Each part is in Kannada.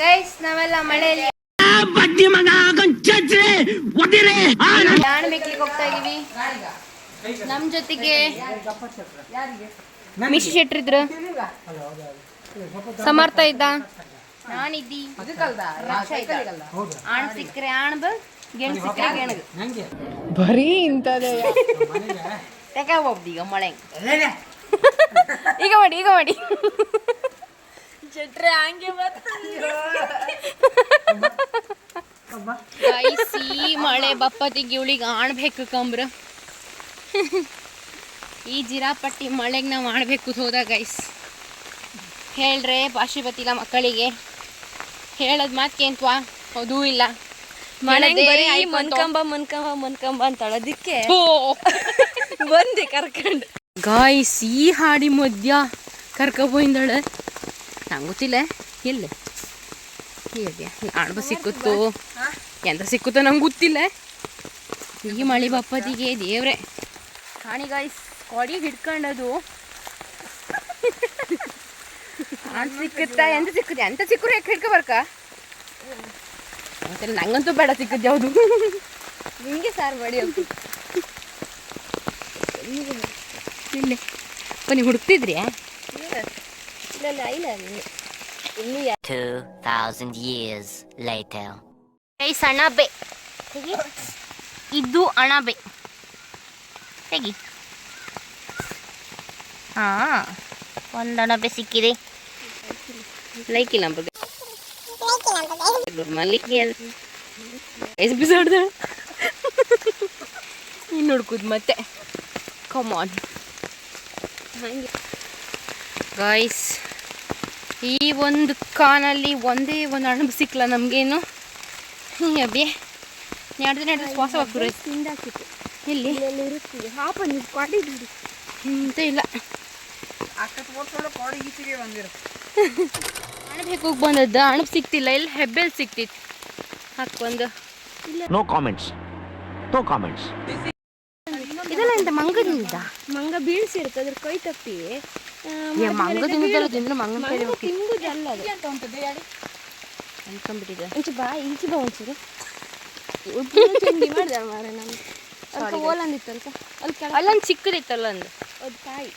ಗೈಸ್ ನಾವೆಲ್ಲ ಮಳೆಯಲ್ಲಿ ಯಾಣ ಬೇಕ್ಲಿಕ್ಕೆ ಹೋಗ್ತಾ ಇದೀವಿ. ನಮ್ಮ ಜೊತೆಗೆ ಮಿಶಿ ಶೆಟ್ರ್ ಇದ್ರು. ಸಮರ್ಥ ಇದ್ದ. ನಾನಿದ್ದಿ. ಆಣ್ ಸಿಕ್ಕ್ರೆ ಆಣ್ ಬ ಗೆಣ್ ಸಿಕ್ಕ್ರೆ ಗೆಣಗ್ ಬರೀ ಇಂಥದೇ. ತೆಗ ಹೋಗ್ದಿ ಈಗ ಮಳೆ. ಈಗ ಮಾಡಿ ಈಗ ಮಾಡಿ. ಶೆಟ್ರೆ ಹಂಗೆ ಈ ಮಳೆ ಬಪ್ಪತಿ ಇವಳಿಗೆ ಆಣ್ಬೇಕು ಕಂಬ್ರ. ಈ ಜಿರಾಪಟ್ಟಿ ಮಳೆಗೆ ನಾವು ಆಡ್ಬೇಕು ಹೋದ ಗೈಸ್ ಹೇಳ್ರೆ ಭಾಷೆ ಬತ್ತಿಲ್ಲ ಮಕ್ಕಳಿಗೆ. ಹೇಳದ್ ಮಾತ್ ಕೇಂತ್ವಾ? ಹೌದೂ ಇಲ್ಲ. ಮನ್ಕಂಬ ಮನ್ಕಂಬ ಮನ್ಕಂಬ ಅಂತ ಅಳೋದಿಕ್ಕೆ ಓ ಬಂದೆ ಕರ್ಕಂಡು. ಗಾಯ್ಸ್ ಈ ಹಾಡಿ ಮಧ್ಯ ಕರ್ಕೊಬೋಯಿಂದಳ ನಂಗೆ ಗೊತ್ತಿಲ್ಲ ಇಲ್ಲ ಆಡ್ಬ ಸಿಕ್ಕುತ್ತೋ? ಎಂತ ಸಿಕ್ಕುತ್ತೋ ನಂಗೆ ಗೊತ್ತಿಲ್ಲ. ಈ ಮಳೆ ಬಪ್ಪದಿಗೆ ದೇವ್ರೆ. ಕಾಣಿ ಗಾಯ್ಸ್ ಕೊಡಿ ಹಿಡ್ಕೊಂಡದು. ಆಣ್ ಸಿಕ್ಕುತ್ತಾ? ಎಂತ ಸಿಕ್ಕುತ್ತೆ? ಎಂತ ಸಿಕ್ಕರು? ಯಾಕೆ ಹಿಡ್ಕೊ ಬರ್ಕ? ಮತ್ತೆ ನಂಗಂತೂ ಬೇಡ ಸಿಕ್ಕುತ್ತೆ ಯಾವುದು. ನಿಮಗೆ ಸಾರು ಮಾಡಿ ಇಲ್ಲೇ. ಬನ್ನಿ ಹುಡುಕ್ತಿದ್ರಿ ಇಲ್ಲ ಇಲ್ಲ ಇನ್ನು 2,000 years later. ಗೈಸ್ ಅಣಬೆ. ತೆಗಿ. ಇದು ಅಣಬೆ. ತೆಗಿ. ಹಾ ಒಂದು ಅಣಬೆ ಸಿಕ್ಕಿದೆ. ಲೈಕ್ ಇಲ್ಲ ಮಲ್ಲಿಗೆ ಎಪಿಸೋಡ್ ಇನ್ನು ಹುಡ್ಕುದು ಮತ್ತೆ. ಕಮಾನ್ ಗಾಯ್ಸ್ ಈ ಒಂದು ಕಾನಲ್ಲಿ ಒಂದೇ ಒಂದು ಅಣಬು ಸಿಕ್ಕಲ್ಲ ನಮಗೇನು? ಅಬ್ಬೆ ನಡೆದು ನಡೆದು ಶ್ವಾಸ ತಿಂದಾಕಿತ್ತು. ಇಲ್ಲಿ ಎಂತ ಇಲ್ಲ. ಅಣಬೆ ಹೋಗಿ ಬಂದದ್ದು. ಅಣಬ್ ಸಿಕ್ತಿಲ್ಲ. ಇಲ್ಲಿ ಹೆಬ್ಬೆಲ್ ಸಿಕ್ತಿತ್ತು. ಹಾಕೊಂಡು ನೋ ಕಾಮೆಂಟ್ಸ್ ನೋ ಕಾಮೆಂಟ್ಸ್ ಇದೆಲ್ಲ ಎಂತ ಮಂಗದಿಂದ? ಮಂಗ ಬೀಳ್ಸಿರುತ್ತೆ. ಅದ್ರ ಕೈ ತಪ್ಪಿ ಮಂಗ ತಿಂದ್ರೆ ಮಂಗನ ಅನ್ಕೊಂಡ್ಬಿಟ್ಟಿದೆ ಇಂಚು ಬಾ ಇಂಚು ಬಾ ಒಂಚೂರು. ತಿಂಡಿ ಮಾಡಿದೆ ಮಾರ ನಾನು. ಅಲ್ಲಿ ಕೆಳ ಅಲ್ಲೊಂದು ಚಿಕ್ಕದಿತ್ತಲ್ಲ ಒಂದು ಅದು ಕಾಯಿ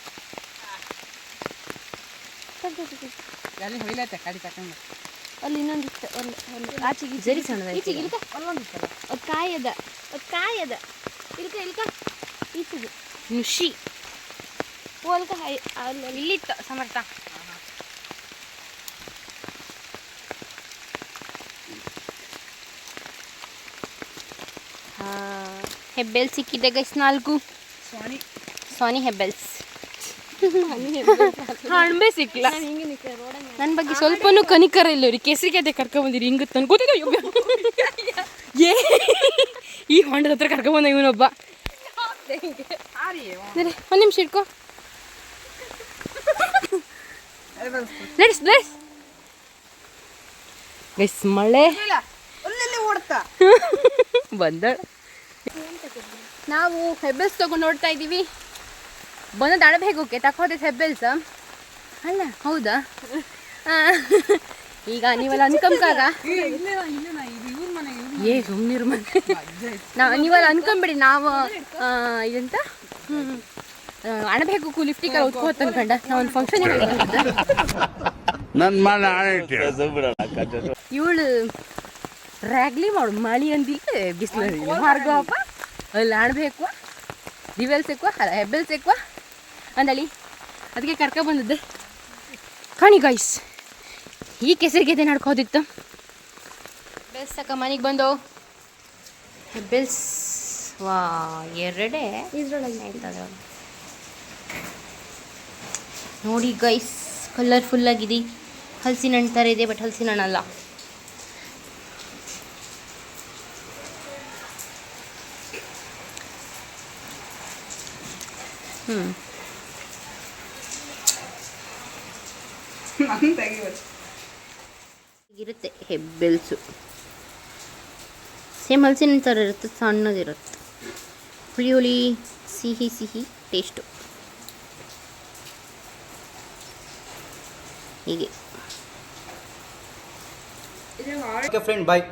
ಅಲ್ಲಿ ಇನ್ನೊಂದಿತ್ತು ಒಂದು ಒಂದು ಆಚೆಗೆ. ಜರಿ ಈಚೆಗೆ ಇಲ್ಕ? ಅದು ಕಾಯಿ ಅದ ಅದು ಕಾಯಿ ಅದ ಇಲ್ಕ ಇಲ್ಕ? ಈಚೆಗೆ. ನುಷಿ. ಓ ಅಲ್ಕ ಹೈ- ಅಲ್ಲಿ. ಇಲ್ಲಿತ್ತು ಸಮರ್ಥ. ಹೆಬ್ಬೆಲ್ ಸಿಕ್ಕಿದೆ ಗೈಸ್ ನಾಲ್ಕು. ಸೋನಿ. ಹೆಬ್ಬೆಲ್ಸ್. ಹಣ್ಬೆ ರೋಡ ನನ್ನ ಬಗ್ಗೆ ಸ್ವಲ್ಪನೂ ಕನಿಕರ ಇಲ್ಲ ರೀ ಕೇಸರಿ ಅದೇ ಕರ್ಕೊಂಬಂದಿರಿ ಹಿಂಗೆ ತಂದು ಗೊತ್ತಿದೆ ಏ ಈ ಹೊಂಡದ ಹತ್ರ ಕರ್ಕೊಂಬಂದ ಇವನೊಬ್ಬ. ಒಂದು ನಿಮಿಷ ಇಟ್ಕೋ. ಲೆಟ್ಸ್ ಲೆಟ್ಸ್ ಗೈಸ್ ಮಳೆ. ಬಂದ. ನಾವು ಹೆಬ್ಬೆಲ್ಸ್ ತಗೊಂಡು ನೋಡ್ತಾ ಇದ್ದೀವಿ. ಬಂದ ಅಣಬೆ ಹೇಗೆ ಓಕೆ ತಕೋದೈತೆ ಹೆಬ್ಬೆಲ್ಸ್ ಅಲ್ಲ ಹೌದಾ? ಈಗ ನೀವೆಲ್ಲ ಅನ್ಕಂಬಾಗ ಏ ಸುಮ್ಮನಿರು ಮನೆ ನಾವು ನೀವೆಲ್ಲ ಅನ್ಕೊಂಬಿಡಿ ನಾವು ಇದಂತ? ಹ್ಞೂ ಹ್ಮ್. ಆ, ಅಣಬೆ ಹೇಗೂ ಲಿಫ್ಟಿಗೆ ಉತ್ಕೋತ ಅನ್ಕೊಂಡ. ನಾವು ಒಂದು ಫಂಕ್ಷನಿಗೆ ನನ್ನ ಮನೆ ಇವಳು ರ್ಯಾಗ್ಲಿ ಮಾಡು ಮಳಿ ಅಂದಿಲ್ಲ ಬಿಸಿಲು ಮಾರ್ಗಪ್ಪ ಅಲ್ಲಿ ಅಣಬೇಕು ದಿವೆಲ್ ಸಿಕ್ಕುವ ಅಲ್ಲ ಹೆಬ್ಬೆಲ್ ಅಂದಳಿ ಅದಕ್ಕೆ ಕರ್ಕ ಬಂದದ್ದು. ಕಾಣಿ ಗಾಯ್ಸ್ ಈ ಕೆಸರಿಗೆದೆ ನಡ್ಕೋದಿತ್ತು ಹೆಬ್ಬೆಲ್ಸ್ ತಕ ಮನೆಗೆ ಬಂದು. ಹೆಬ್ಬೆಲ್ಸ್ ವಾ ಎರಡೇ. ಇದ್ರೊಳಗೆ. ಆಯ್ತದ ನೋಡಿ ಗೈಸ್ ಕಲರ್ಫುಲ್ ಆಗಿದೆ. ಹಲಸಿನ ಹಣ್ಣು ಥರ ಇದೆ ಬಟ್ ಹಲಸಿನ ಹಣ್ಣಲ್ಲ ಹ್ಞೂ ಇರುತ್ತೆ ಹೆಬ್ಬೆಲ್ಸು. ಸೇಮ್ ಹಲಸಿನ ಥರ ಇರುತ್ತೆ ಸಣ್ಣದಿರುತ್ತೆ. ಹುಳಿ ಹುಳಿ ಸಿಹಿ ಸಿಹಿ ಟೇಸ್ಟು ಹೀಗೆ ಓಕೆ ಫ್ರೆಂಡ್ ಬಾಯ್